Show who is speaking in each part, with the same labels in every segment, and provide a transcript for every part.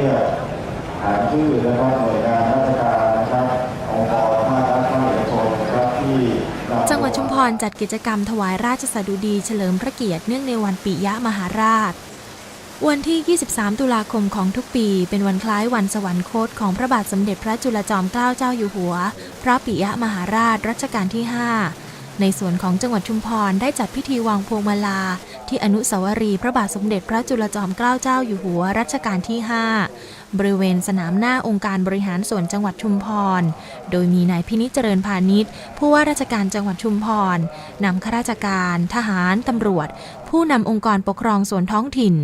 Speaker 1: รียกหาชื่อนะครับหน่วยงานราชการนะครับองค์กรภาครัฐภาคเอกชนนะครับที่
Speaker 2: จังหวัดชุมพรจัดกิจกรรมถวายราชสดุดีเฉลิมพระเกียรติเนื่องในวันปิยมหาราช วันที่ 23 ตุลาคมของทุกปี เป็นวันคล้ายวันสวรรคตของพระบาทสมเด็จพระจุลจอมเกล้าเจ้าอยู่หัว พระปิยมหาราชรัชกาลที่ 5 ในส่วนของจังหวัดชุมพรได้จัดพิธีวางพวงมาลา ที่อนุสาวรีย์พระบาทสมเด็จพระจุลจอมเกล้าเจ้าอยู่หัวรัชกาลที่ 5 บริเวณสนามหน้าองค์การบริหารส่วนจังหวัดชุมพร โดยมีนายพินิจเจริญพาณิชย์ผู้ว่าราชการจังหวัดชุมพรนำข้าราชการ ทหาร ตำรวจ ผู้นำองค์กรปกครองส่วนท้องถิ่น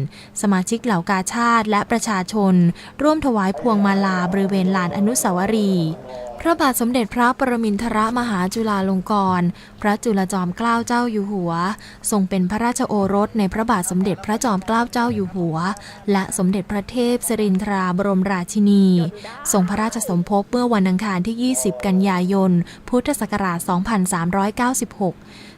Speaker 2: สมาชิกเหล่ากาชาติและประชาชน ร่วมถวายพวงมาลาบริเวณลานอนุสาวรีย์ ระบาทสมเด็จพระปรมินทรมหาจุฬาลงกรณ์พระจุลจอมเกล้าเจ้าอยู่หัว ทรงเป็นพระราชโอรสในพระบาทสมเด็จพระจอมเกล้าเจ้าอยู่หัว และสมเด็จพระเทพสรินทราบรมราชินี ทรงพระราชสมภพเมื่อวันอังคารที่ 20 กันยายน พุทธศักราช 2396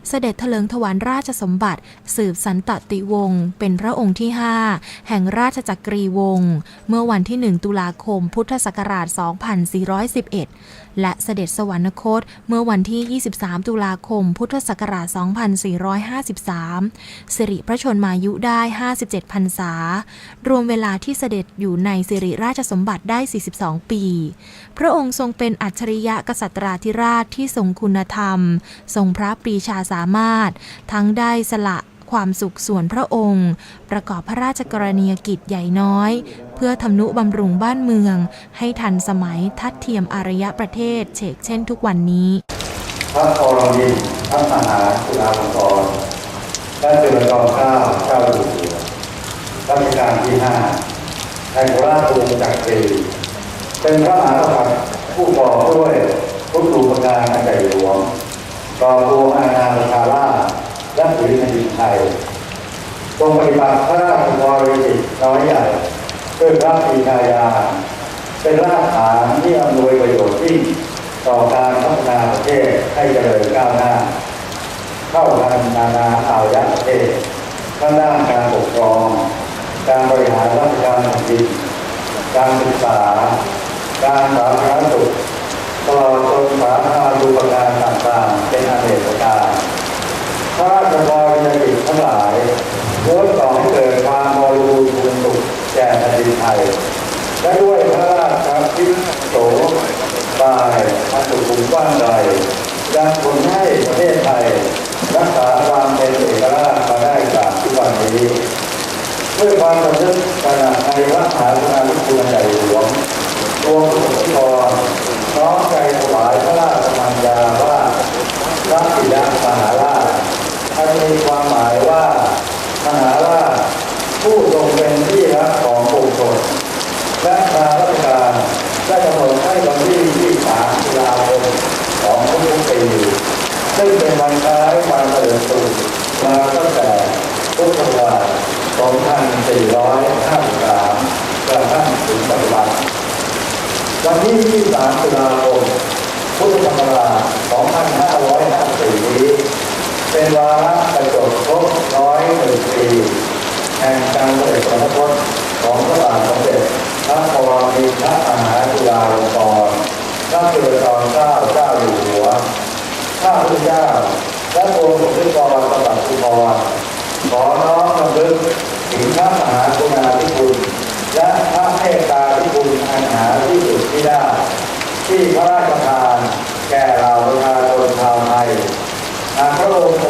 Speaker 2: เสด็จเถลิงถวายราชสมบัติ สืบสันตติวงศ์เป็นพระองค์ที่ 5 แห่งราชจักรีวงศ์เมื่อวันที่ 1 ตุลาคม พุทธศักราช 2411และเสด็จสวรรคตเมื่อวันที่ 23 ตุลาคม พุทธศักราช 2453 สิริพระชนมายุได้ 57พรรษา รวมเวลาที่เสด็จอยู่ในสิริราชสมบัติได้ 42 ปี พระองค์ทรงเป็นอัจฉริยะกษัตราธิราชที่ทรงคุณธรรม ทรงพระปรีชาสามารถ ทั้งได้สละ ความสุขส่วนพระองค์ ประกอบพระราชกรณียกิจใหญ่น้อย เพื่อทำนุบำรุงบ้านเมือง ให้ทันสมัยทัดเทียมอารยประเทศเฉกเช่นทุกวันนี้
Speaker 1: พระกรณีพระมหาจุฬาลงกรณ์และจุลจอมเกล้าเจ้าอยู่หัวรัชกาลที่ห้าแห่งราชวงศ์จักรีเป็นพระมหากษัตริย์ผู้ก่อด้วยพุทธูปการอันใหญ่หลวงก่อรวงอาณาประชาราช และผืนแผ่นดินไทยทรงปฏิบัติพระราชบริกิจน้อยใหญ่ด้วยพระปีชาญาเป็นรากฐานที่อำนวยประโยชน์ยิ่งต่อการพัฒนาประเทศให้เจริญก้าวหน้า เข้ากันนานาอารยประเทศทั้งด้านการปกครอง การบริหารราชการแผ่นดินการศึกษา การสาธารณสุขตลอดจนสาธารณูปการต่างๆ เป็นอาเนกประการ พระราชบริยกิทั้งหลายล้วนก่อให้เกิดความบริบูรณ์ภูมิสุขแก่แผ่นดินไทย และด้วยพระราชพิโสบายอันสุขุมกว้างใหญ่ยังผลให้ประเทศไทย รักษาความเป็นเอกราชมาได้ตราบทุกวันนี้ด้วยความสำนึกตระหนักในพระมหากรุณาธิคุณใหญ่หลวงตัวปกครองน้อมใจถวายพระราชมัญญาว่าพระปิยมหาราชอันมีความหมายว่ามหาราชผู้ทรงเป็นที่รักของปวงชน และทางราชการได้กำหนดให้วันที่ 23ตุลาคมของทุกๆ ปีซึ่งเป็นวันคล้ายวันเฉลิมฉลองมาตั้งแต่พุทธศักราช2453กระทั่งถึงปัจจุบันวันที่23ตุลาคมพุทธศักราช2554นี้เป็นวาระกระจบครบร้อยหนึ่งปีแห่งการเสด็จสวรรคตของพระบาทสมเด็จพระปรมินทรมหาจุฬาลงกรณ์พระจุลจอมเกล้าเจ้า ข้าพเจ้าและโองค์สมเด็จพระบรมศาสุพรขอน้อมรำลึกถึงพระมหากรุณาธิคุณและพระเมตตาธิคุณอันหาที่สุดที่ได้ ที่พระราชทานแก่เราประชาชนชาวไทยหากพระองค์ท